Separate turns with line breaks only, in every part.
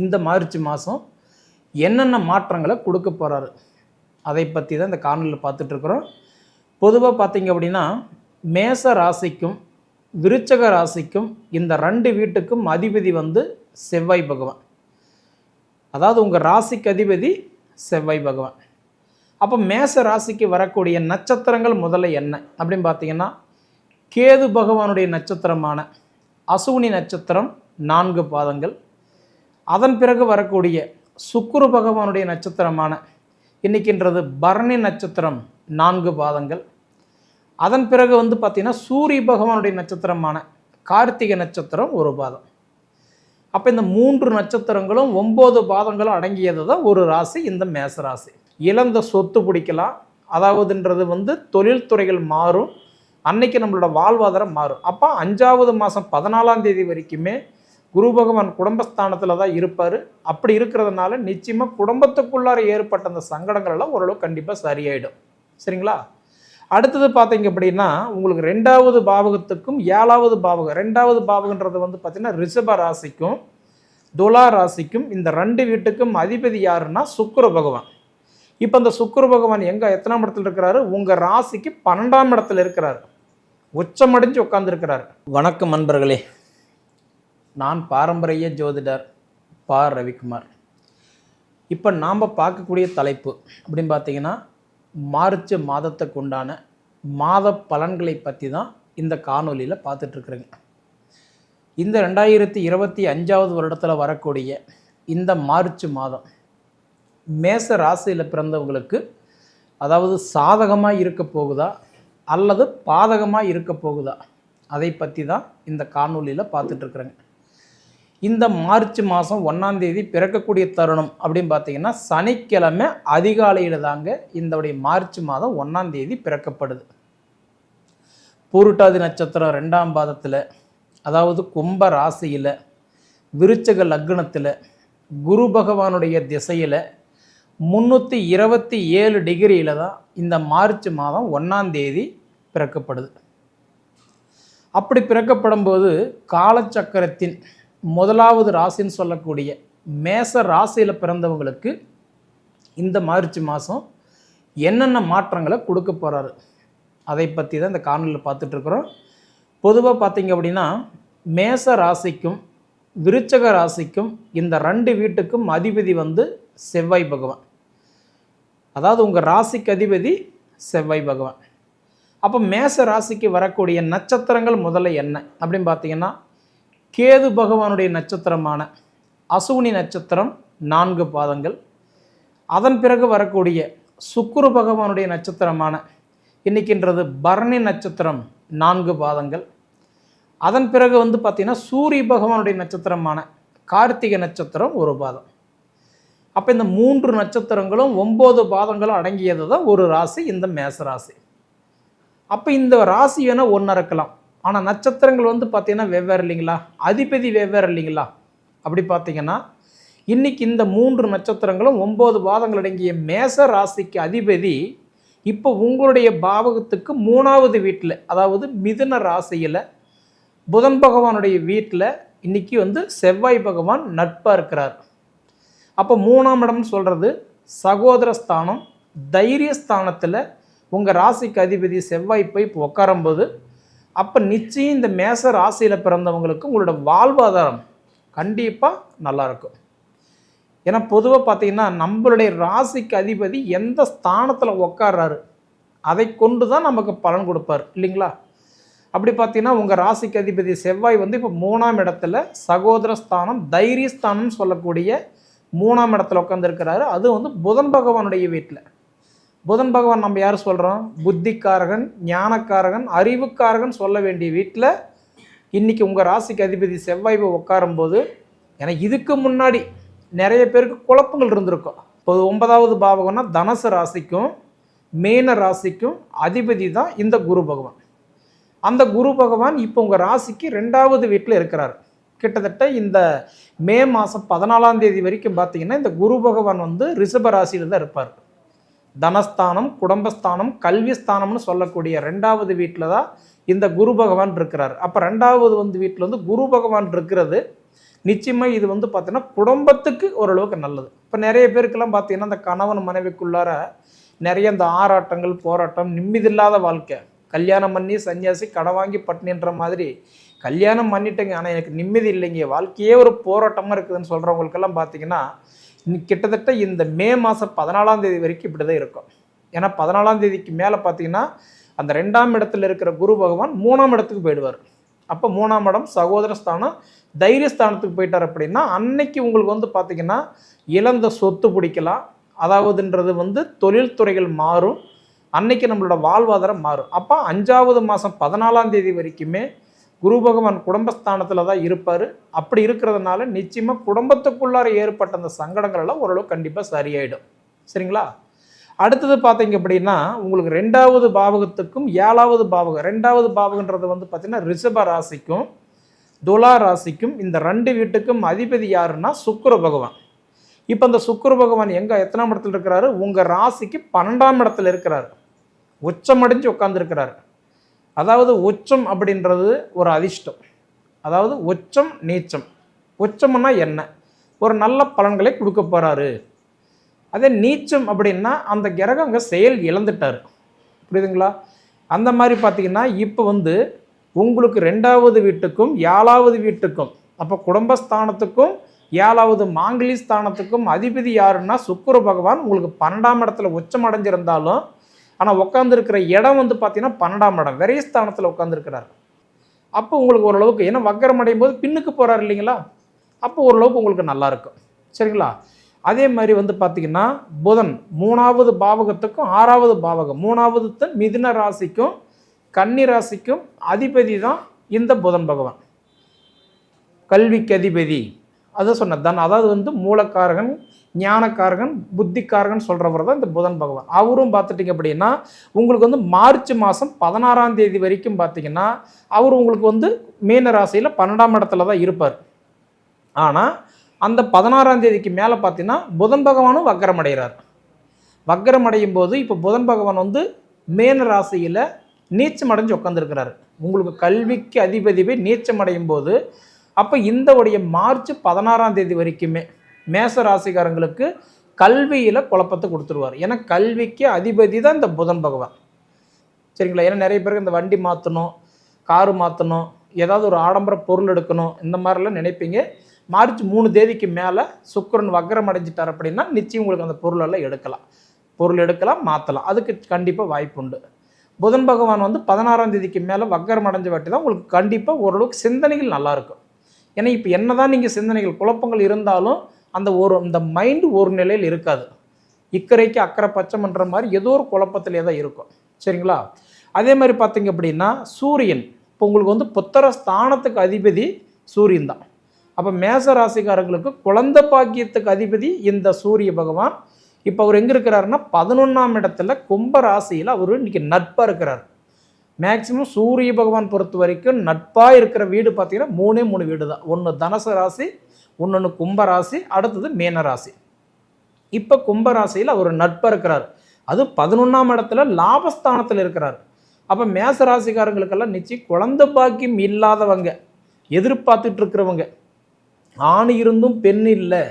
இந்த மார்ச் மாதம் என்னென்ன மாற்றங்களை கொடுக்க போகிறாரு அதை பற்றி தான் இந்த காணொலியில் பார்த்துட்ருக்குறோம். பொதுவாக பார்த்தீங்க அப்படின்னா மேச ராசிக்கும் விருச்சக ராசிக்கும் இந்த ரெண்டு வீட்டுக்கும் அதிபதி வந்து செவ்வாய் பகவான். அதாவது உங்கள் ராசிக்கு அதிபதி செவ்வாய் பகவான். அப்போ மேச ராசிக்கு வரக்கூடிய நட்சத்திரங்கள் முதல்ல என்ன? அப்படின்னு பார்த்தீங்கன்னா கேது பகவானுடைய நட்சத்திரமான அசுவினி நட்சத்திரம் நான்கு பாதங்கள் அதன் பிறகு வரக்கூடிய சுக்குரு பகவானுடைய நட்சத்திரமான இன்னைக்கின்றது பரணி நட்சத்திரம் நான்கு பாதங்கள். அதன் பிறகு வந்து பார்த்திங்கன்னா சூரிய பகவானுடைய நட்சத்திரமான கார்த்திகை நட்சத்திரம் ஒரு பாதம். அப்போ இந்த மூன்று நட்சத்திரங்களும் ஒம்பது பாதங்களும் அடங்கியது தான் ஒரு ராசி இந்த மேச ராசி. இழந்த சொத்து பிடிக்கலாம். அதாவதுன்றது வந்து தொழில்துறைகள் மாறும். அன்னைக்கு நம்மளோட வாழ்வாதாரம் மாறும். அப்போ அஞ்சாவது மாதம் பதினாலாம் தேதி வரைக்குமே குரு பகவான் குடும்பஸ்தானத்தில் தான் இருப்பார். அப்படி இருக்கிறதுனால நிச்சயமாக குடும்பத்துக்குள்ளார ஏற்பட்ட அந்த சங்கடங்கள் எல்லாம் ஓரளவு கண்டிப்பாக சரியாயிடும். சரிங்களா? அடுத்தது பார்த்தீங்க அப்படின்னா உங்களுக்கு ரெண்டாவது பாவகத்துக்கும் ஏழாவது பாவகம் ரெண்டாவது பாவகன்றது வந்து பார்த்திங்கன்னா ரிஷப ராசிக்கும் துலா ராசிக்கும் இந்த ரெண்டு வீட்டுக்கும் அதிபதி யாருன்னா சுக்கர பகவான். இப்போ இந்த சுக்கர பகவான் எங்கே எத்தனாம் இடத்துல இருக்கிறாரு? உங்கள் ராசிக்கு பன்னெண்டாம் இடத்துல இருக்கிறாரு. உச்சமடைஞ்சு உட்காந்துருக்கிறார் வணக்கம் நண்பர்களே. நான் பாரம்பரிய ஜோதிடர் பா ரவிக்குமார். இப்போ நாம் பார்க்கக்கூடிய தலைப்பு அப்படின்னு பார்த்தீங்கன்னா மார்ச் மாதத்துக்கு உண்டான மாத பலன்களை பற்றி தான் இந்த காணொலியில் பார்த்துட்ருக்குறேங்க இந்த ரெண்டாயிரத்தி இருபத்தி அஞ்சாவது வருடத்தில் வரக்கூடிய இந்த மார்ச் மாதம் மேச ராசியில் பிறந்தவங்களுக்கு அதாவது சாதகமாக இருக்க போகுதா அல்லது பாதகமாக இருக்க போகுதா அதை பற்றி தான் இந்த காணொலியில் பார்த்துட்ருக்குறேங்க இந்த மார்ச் மாதம் ஒன்றாம் தேதி பிறக்கக்கூடிய தருணம் அப்படின்னு பார்த்தீங்கன்னா சனிக்கிழமை அதிகாலையில் தாங்க இந்தவுடைய மார்ச் மாதம் ஒன்றாம் தேதி பிறக்கப்படுது. பூருட்டாதி நட்சத்திரம் ரெண்டாம் பாதத்தில் அதாவது கும்ப ராசியில் விருச்சக லக்னத்தில் குரு பகவானுடைய திசையில் முந்நூற்றி இருபத்தி ஏழு டிகிரியில் தான் இந்த மார்ச் மாதம் ஒன்றாம் தேதி பிறக்கப்படுது. அப்படி பிறக்கப்படும் போது காலச்சக்கரத்தின் முதலாவது ராசின்னு சொல்லக்கூடிய மேச ராசியில் பிறந்தவங்களுக்கு இந்த மார்ச் மாதம் என்னென்ன மாற்றங்களை கொடுக்க போகிறாரு அதை பற்றி தான் இந்த காணொலியில் பார்த்துட்ருக்குறோம் பொதுவாக பார்த்திங்க அப்படின்னா மேச ராசிக்கும் விருச்சக ராசிக்கும் இந்த ரெண்டு வீட்டுக்கும் அதிபதி வந்து செவ்வாய் பகவான். அதாவது உங்கள் ராசிக்கு அதிபதி செவ்வாய் பகவான். அப்போ மேச ராசிக்கு வரக்கூடிய நட்சத்திரங்கள் முதல்ல என்ன? அப்படின்னு பார்த்தீங்கன்னா கேது பகவானுடைய நட்சத்திரமான அசுவினி நட்சத்திரம் நான்கு பாதங்கள். அதன் பிறகு வரக்கூடிய சுக்குரு பகவானுடைய நட்சத்திரமான இன்னைக்கின்றது பரணி நட்சத்திரம் நான்கு பாதங்கள். அதன் பிறகு வந்து பார்த்திங்கன்னா சூரிய பகவானுடைய நட்சத்திரமான கார்த்திகை நட்சத்திரம் ஒரு பாதம். அப்போ இந்த மூன்று நட்சத்திரங்களும் ஒம்பது பாதங்களும் அடங்கியது தான் ஒரு ராசி இந்த மேச ராசி. அப்போ இந்த ராசி வேணால் ஒன்று இருக்கலாம் ஆனால் நட்சத்திரங்கள் வந்து பார்த்திங்கன்னா வெவ்வேறு இல்லைங்களா? அதிபதி வெவ்வேறு இல்லைங்களா? அப்படி பார்த்தீங்கன்னா இன்றைக்கி இந்த மூன்று நட்சத்திரங்களும் ஒம்பது பாதங்கள் அடங்கிய மேச ராசிக்கு அதிபதி இப்போ உங்களுடைய பாவகத்துக்கு மூணாவது வீட்டில் அதாவது மிதுன ராசியில் புதன் பகவானுடைய வீட்டில் இன்னைக்கு வந்து செவ்வாய் பகவான் நட்பாக இருக்கிறார். அப்போ மூணாம் இடம்னு சொல்கிறது சகோதர ஸ்தானம் தைரிய ஸ்தானத்தில் உங்கள் ராசிக்கு அதிபதி செவ்வாய் போய் இப்போ உட்காரும்போது அப்போ நிச்சயம் இந்த மேச ராசியில் பிறந்தவங்களுக்கு உங்களோட வாழ்வாதாரம் கண்டிப்பாக நல்லாயிருக்கும் ஏன்னா பொதுவாக பார்த்தீங்கன்னா நம்மளுடைய ராசிக்கு அதிபதி எந்த ஸ்தானத்தில் உட்கார்றாரு அதை கொண்டு தான் நமக்கு பலன் கொடுப்பார் இல்லைங்களா? அப்படி பார்த்தீங்கன்னா உங்கள் ராசிக்கு அதிபதி செவ்வாய் வந்து இப்போ மூணாம் இடத்துல சகோதர ஸ்தானம் தைரிய ஸ்தானம்னு சொல்லக்கூடிய மூணாம் இடத்துல உட்காந்துருக்கிறாரு அது வந்து புதன் பகவானுடைய வீட்டில். புதன் பகவான் நம்ம யார் சொல்கிறோம் புத்திக்காரகன் ஞானக்காரகன் அறிவுக்காரகன் சொல்ல வேண்டிய வீட்டில் இன்றைக்கி உங்கள் ராசிக்கு அதிபதி செவ்வாய் உட்காரும்போது ஏன்னா இதுக்கு முன்னாடி நிறைய பேருக்கு குழப்பங்கள் இருந்திருக்கும். இப்போ ஒன்பதாவது பாவகம்னா தனசு ராசிக்கும் மேன ராசிக்கும் அதிபதி தான் இந்த குரு பகவான். அந்த குரு பகவான் இப்போ உங்கள் ராசிக்கு ரெண்டாவது வீட்டில் இருக்கிறார். கிட்டத்தட்ட இந்த மே மாதம் பதினாலாம் தேதி வரைக்கும் பார்த்தீங்கன்னா இந்த குரு பகவான் வந்து ரிஷப ராசியில் தான் இருப்பார். தனஸ்தானம் குடும்பஸ்தானம் கல்விஸ்தானம்னு சொல்லக்கூடிய ரெண்டாவது வீட்டில் தான் இந்த குரு பகவான் இருக்கிறார். அப்போ ரெண்டாவது வந்து வீட்டில் வந்து குரு பகவான் இருக்கிறது நிச்சயமாக இது வந்து பார்த்தீங்கன்னா குடும்பத்துக்கு ஓரளவுக்கு நல்லது. இப்போ நிறைய பேருக்கெல்லாம் பார்த்தீங்கன்னா இந்த கணவன் மனைவிக்குள்ளார நிறைய இந்த ஆராட்டங்கள் போராட்டம் நிம்மதியில்லாத வாழ்க்கை. கல்யாணம் பண்ணி சன்னியாசி கடன் வாங்கி பட்டினின்ற மாதிரி கல்யாணம் பண்ணிட்டேங்க. ஆனால் எனக்கு நிம்மதி இல்லைங்க. வாழ்க்கையே ஒரு போராட்டமாக இருக்குதுன்னு சொல்கிறவங்களுக்கெல்லாம் பார்த்தீங்கன்னா கிட்டத்தட்ட இந்த மே மாதம் பதினாலாம் தேதி வரைக்கும் இப்படி தான் இருக்கும். ஏன்னா பதினாலாம் தேதிக்கு மேலே பார்த்தீங்கன்னா அந்த ரெண்டாம் இடத்துல இருக்கிற குரு பகவான் மூணாம் இடத்துக்கு போயிடுவார். அப்போ மூணாம் இடம் சகோதர ஸ்தானம் தைரியஸ்தானத்துக்கு போயிட்டார் அப்படின்னா அன்னைக்கு உங்களுக்கு வந்து பார்த்தீங்கன்னா இழந்த சொத்து பிடிக்கலாம். அதாவதுன்றது வந்து தொழில்துறைகள் மாறும். அன்னைக்கு நம்மளோட வாழ்வாதாரம் மாறும். அப்போ அஞ்சாவது மாதம் பதினாலாம் தேதி வரைக்குமே குரு பகவான் குடும்பஸ்தானத்தில் தான் இருப்பார். அப்படி இருக்கிறதுனால நிச்சயமாக குடும்பத்துக்குள்ளார ஏற்பட்ட அந்த சங்கடங்கள் எல்லாம் ஓரளவு கண்டிப்பாக சரியாயிடும். சரிங்களா? அடுத்தது பார்த்தீங்க அப்படின்னா உங்களுக்கு ரெண்டாவது பாவகத்துக்கும் ஏழாவது பாவகம் ரெண்டாவது பாவகன்றது வந்து பார்த்தீங்கன்னா ரிஷப ராசிக்கும் துலா ராசிக்கும் இந்த ரெண்டு வீட்டுக்கும் அதிபதி யாருன்னா சுக்கர பகவான். இப்போ இந்த சுக்கர பகவான் எங்கே எத்தனாம் இடத்துல இருக்கிறாரு? உங்கள் ராசிக்கு பன்னெண்டாம் இடத்துல இருக்கிறாரு. உச்சமடைஞ்சு உட்காந்துருக்கிறாரு அதாவது உச்சம் அப்படின்றது ஒரு அதிர்ஷ்டம். அதாவது உச்சம் நீச்சம். உச்சம்னா என்ன? ஒரு நல்ல பலன்களை கொடுக்க போகிறாரு அதே நீச்சம் அப்படின்னா அந்த கிரகம் அங்கே செயல் இழந்துட்டார். புரியுதுங்களா? அந்த மாதிரி பார்த்தீங்கன்னா இப்போ வந்து உங்களுக்கு ரெண்டாவது வீட்டுக்கும் ஏழாவது வீட்டுக்கும் அப்போ குடும்பஸ்தானத்துக்கும் ஏழாவது மாங்கிலி ஸ்தானத்துக்கும் அதிபதி யாருன்னா சுக்குர பகவான் உங்களுக்கு பன்னெண்டாம் இடத்துல உச்சம் அடைஞ்சிருந்தாலும் ஆனால் உட்காந்துருக்கிற இடம் வந்து பார்த்தீங்கன்னா பன்னெண்டாம் இடம். விரைய ஸ்தானத்தில் உட்காந்துருக்கிறார் அப்போ உங்களுக்கு ஓரளவுக்கு ஏன்னா வக்கரம் அடையும் போது பின்னுக்கு போகிறார் இல்லைங்களா? அப்போ ஓரளவுக்கு உங்களுக்கு நல்லாயிருக்கும் சரிங்களா? அதே மாதிரி வந்து பார்த்தீங்கன்னா புதன் மூணாவது பாவகத்துக்கும் ஆறாவது பாவகம். மூணாவது தன் மிதுன ராசிக்கும் கன்னி ராசிக்கும் அதிபதி தான் இந்த புதன் பகவான். கல்விக்கு அதிபதி. அதை சொன்ன தன் அதாவது வந்து மூலக்காரகன் ஞானக்காரகன் புத்திக்காரகன் சொல்கிறவர் தான் இந்த புதன் பகவான். அவரும் பார்த்துட்டிங்க அப்படின்னா உங்களுக்கு வந்து மார்ச் மாதம் பதினாறாம் தேதி வரைக்கும் பார்த்தீங்கன்னா அவர் உங்களுக்கு வந்து மீன ராசியில் பன்னெண்டாம் இடத்துல தான் இருப்பார். ஆனால் அந்த பதினாறாம் தேதிக்கு மேலே பார்த்தீங்கன்னா புதன் பகவானும் வக்கரம் அடைகிறார். வக்கரம் அடையும் போது இப்போ புதன் பகவான் வந்து மேன ராசியில் நீச்சம் அடைஞ்சு உட்காந்துருக்கிறாரு உங்களுக்கு கல்விக்கு அதிபதி போய் நீச்சம் அடையும் போது அப்போ இந்த உடைய மார்ச் பதினாறாம் தேதி வரைக்குமே மேச ராசிக்காரங்களுக்கு கல்வியில் குழப்பத்தை கொடுத்துருவார். ஏன்னா கல்விக்கு அதிபதி தான் இந்த புதன் பகவான். சரிங்களா? ஏன்னா நிறைய பேருக்கு இந்த வண்டி மாற்றணும் காரு மாற்றணும் ஏதாவது ஒரு ஆடம்பர பொருள் எடுக்கணும் இந்த மாதிரிலாம் நினைப்பீங்க. மார்ச் மூணு தேதிக்கு மேலே சுக்கிரன் வக்கரம் அடைஞ்சிட்டார் அப்படின்னா நிச்சயம் உங்களுக்கு அந்த பொருளெல்லாம் எடுக்கலாம். பொருள் எடுக்கலாம் மாற்றலாம் அதுக்கு கண்டிப்பாக வாய்ப்பு உண்டு. புதன் பகவான் வந்து பதினாறாம் தேதிக்கு மேலே வக்கரம் அடைஞ்ச வாட்டி தான் உங்களுக்கு கண்டிப்பாக ஓரளவுக்கு சிந்தனைகள் நல்லாயிருக்கும் ஏன்னா இப்போ என்ன தான் நீங்கள் சிந்தனைகள் குழப்பங்கள் இருந்தாலும் அந்த ஒரு இந்த மைண்டு ஒரு நிலையில் இருக்காது. இக்கரைக்கு அக்கறை பச்சைமன்ற மாதிரி ஏதோ ஒரு குழப்பத்திலே தான் இருக்கும். சரிங்களா? அதே மாதிரி பார்த்தீங்க அப்படின்னா சூரியன். இப்போ உங்களுக்கு வந்து புத்தர ஸ்தானத்துக்கு அதிபதி சூரியன் தான். அப்போ மேச ராசிக்காரங்களுக்கு குழந்தை பாக்கியத்துக்கு அதிபதி இந்த சூரிய பகவான். இப்போ அவர் எங்கே இருக்கிறாருன்னா பதினொன்றாம் இடத்துல கும்ப ராசியில் அவர் இன்றைக்கி நட்பாக இருக்கிறார். மேக்சிமம் சூரிய பகவான் பொறுத்த வரைக்கும் நட்பாக இருக்கிற வீடு பார்த்தீங்கன்னா மூணே மூணு வீடு தான் ஒன்று தனுசு ராசி ஒன்று கும்பராசி அடுத்தது மீனராசி. இப்போ கும்பராசியில் அவர் நட்பாக இருக்கிறார். அது பதினொன்றாம் இடத்துல லாபஸ்தானத்தில் இருக்கிறார். அப்போ மேச ராசிக்காரங்களுக்கெல்லாம் நிச்சயம் குழந்தை பாக்கியம் இல்லாதவங்க எதிர்பார்த்துட்டு இருக்கிறவங்க. ஆண் இருந்தும் பெண் இல்லை.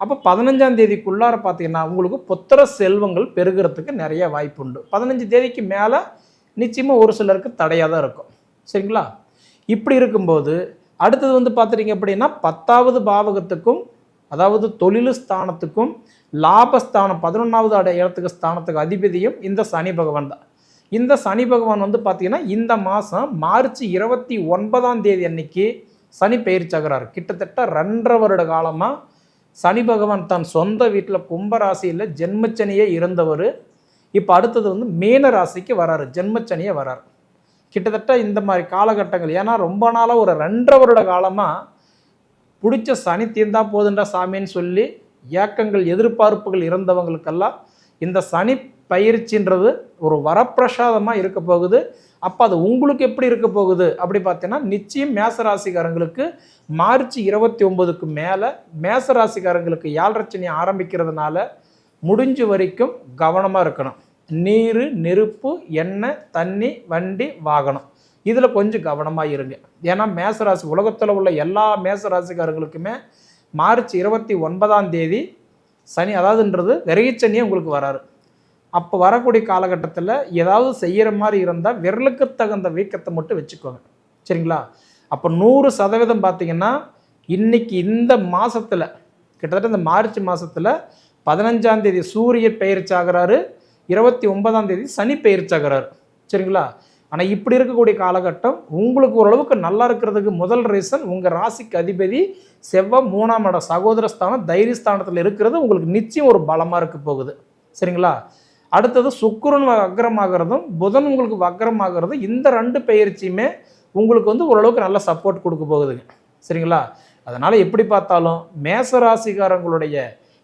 அப்போ பதினஞ்சாம் தேதிக்குள்ளார பார்த்தீங்கன்னா உங்களுக்கு புத்திர செல்வங்கள் பெருகிறதுக்கு நிறைய வாய்ப்பு உண்டு. பதினஞ்சு தேதிக்கு மேலே நிச்சயமாக ஒரு சிலருக்கு தடையாக தான் இருக்கும். சரிங்களா? இப்படி இருக்கும்போது அடுத்தது வந்து பார்த்துட்டிங்க அப்படின்னா பத்தாவது பாவகத்துக்கும் அதாவது தொழில் ஸ்தானத்துக்கும் லாபஸ்தானம் பதினொன்றாவது அட இடத்துக்கு ஸ்தானத்துக்கு அதிபதியும் இந்த சனி பகவான் தான். இந்த சனி பகவான் வந்து பார்த்தீங்கன்னா இந்த மாதம் மார்ச் இருபத்தி ஒன்பதாம் தேதி அன்னைக்கு சனி பயிற்சியாகிறார் கிட்டத்தட்ட ரெண்டரை வருட காலமாக சனி பகவான் தன் சொந்த வீட்டில் கும்பராசியில் ஜென்மச்சனியே இருந்தவர். இப்போ அடுத்தது வந்து மீன ராசிக்கு வராரு ஜென்மச்சனியே வரார். கிட்டத்தட்ட இந்த மாதிரி காலகட்டங்கள். ஏன்னா ரொம்ப நாளாக ஒரு ரெண்டரை வருட காலமாக பிடிச்ச சனி தீர்ந்தா போதுன்ற சாமின்னு சொல்லி ஏக்கங்கள் எதிர்பார்ப்புகள் இருந்தவங்களுக்கெல்லாம் இந்த சனி பயிற்சின்றது ஒரு வரப்பிரசாதமாக இருக்க போகுது. அப்போ அது உங்களுக்கு எப்படி இருக்க போகுது? அப்படி பார்த்தீங்கன்னா நிச்சயம் மேசராசிக்காரங்களுக்கு மார்ச் இருபத்தி ஒம்பதுக்கு மேலே மேசராசிக்காரங்களுக்கு யாழ்ரச்சனை ஆரம்பிக்கிறதுனால முடிஞ்ச வரைக்கும் கவனமாக இருக்கணும். நீர் நெருப்பு எண்ணெய் தண்ணி வண்டி வாகனம். இதில் கொஞ்சம் கவனமாக இருங்க. ஏன்னா மேசராசி உலகத்தில் உள்ள எல்லா மேசராசிக்காரர்களுக்குமே மார்ச் இருபத்தி ஒன்பதாம் தேதி சனி அதாவதுன்றது விரைச்சனியே உங்களுக்கு வராரு. அப்போ வரக்கூடிய காலகட்டத்தில் ஏதாவது செய்கிற மாதிரி இருந்தால் விரலுக்கு தகுந்த வீக்கத்தை மட்டும் வச்சுக்கோங்க. சரிங்களா? அப்போ நூறு சதவீதம் பார்த்தீங்கன்னா இன்னைக்கு இந்த மாதத்தில் கிட்டத்தட்ட இந்த மார்ச் மாதத்தில் பதினஞ்சாம் தேதி சூரியன் பயிற்சி ஆகிறாரு. இருபத்தி ஒன்பதாம் தேதி சனி பயிற்சி சரிங்களா? ஆனால் இப்படி இருக்கக்கூடிய காலகட்டம் உங்களுக்கு ஓரளவுக்கு நல்லா இருக்கிறதுக்கு முதல் ரீசன் உங்கள் ராசிக்கு அதிபதி செவ்வாய் மூணாம் இடம் சகோதரஸ்தானம் தைரியஸ்தானத்தில் இருக்கிறது உங்களுக்கு நிச்சயம் ஒரு பலமாக இருக்க போகுது. சரிங்களா? அடுத்தது சுக்கிரன் வக்ரமாகிறதும் புதன் உங்களுக்கு வக்ரமாகிறதும் இந்த ரெண்டு பயிற்சியுமே உங்களுக்கு வந்து ஓரளவுக்கு நல்ல சப்போர்ட் கொடுக்க போகுதுங்க. சரிங்களா? அதனால் எப்படி பார்த்தாலும் மேச ராசிக்காரங்களுடைய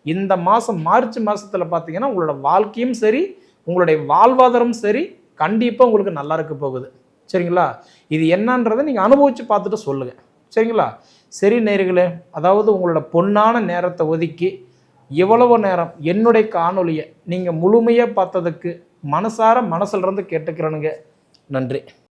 இந்த மாதம் மார்ச் மாதத்தில் பார்த்தீங்கன்னா உங்களோட வாழ்க்கையும் சரி உங்களுடைய வாழ்வாதாரமும் சரி கண்டிப்பாக உங்களுக்கு நல்லா இருக்க போகுது. சரிங்களா? இது என்னன்றதை நீங்கள் அனுபவித்து பார்த்துட்டு சொல்லுங்கள் சரிங்களா? சரி நேர்களே அதாவது உங்களோட பொன்னான நேரத்தை ஒதுக்கி இவ்வளவு நேரம் என்னுடைய காணொலியை நீங்கள் முழுமையாக பார்த்ததுக்கு மனசார மனசிலிருந்து கேட்டுக்கிறனுங்க கேட்டுக்கிறேனுங்க. நன்றி.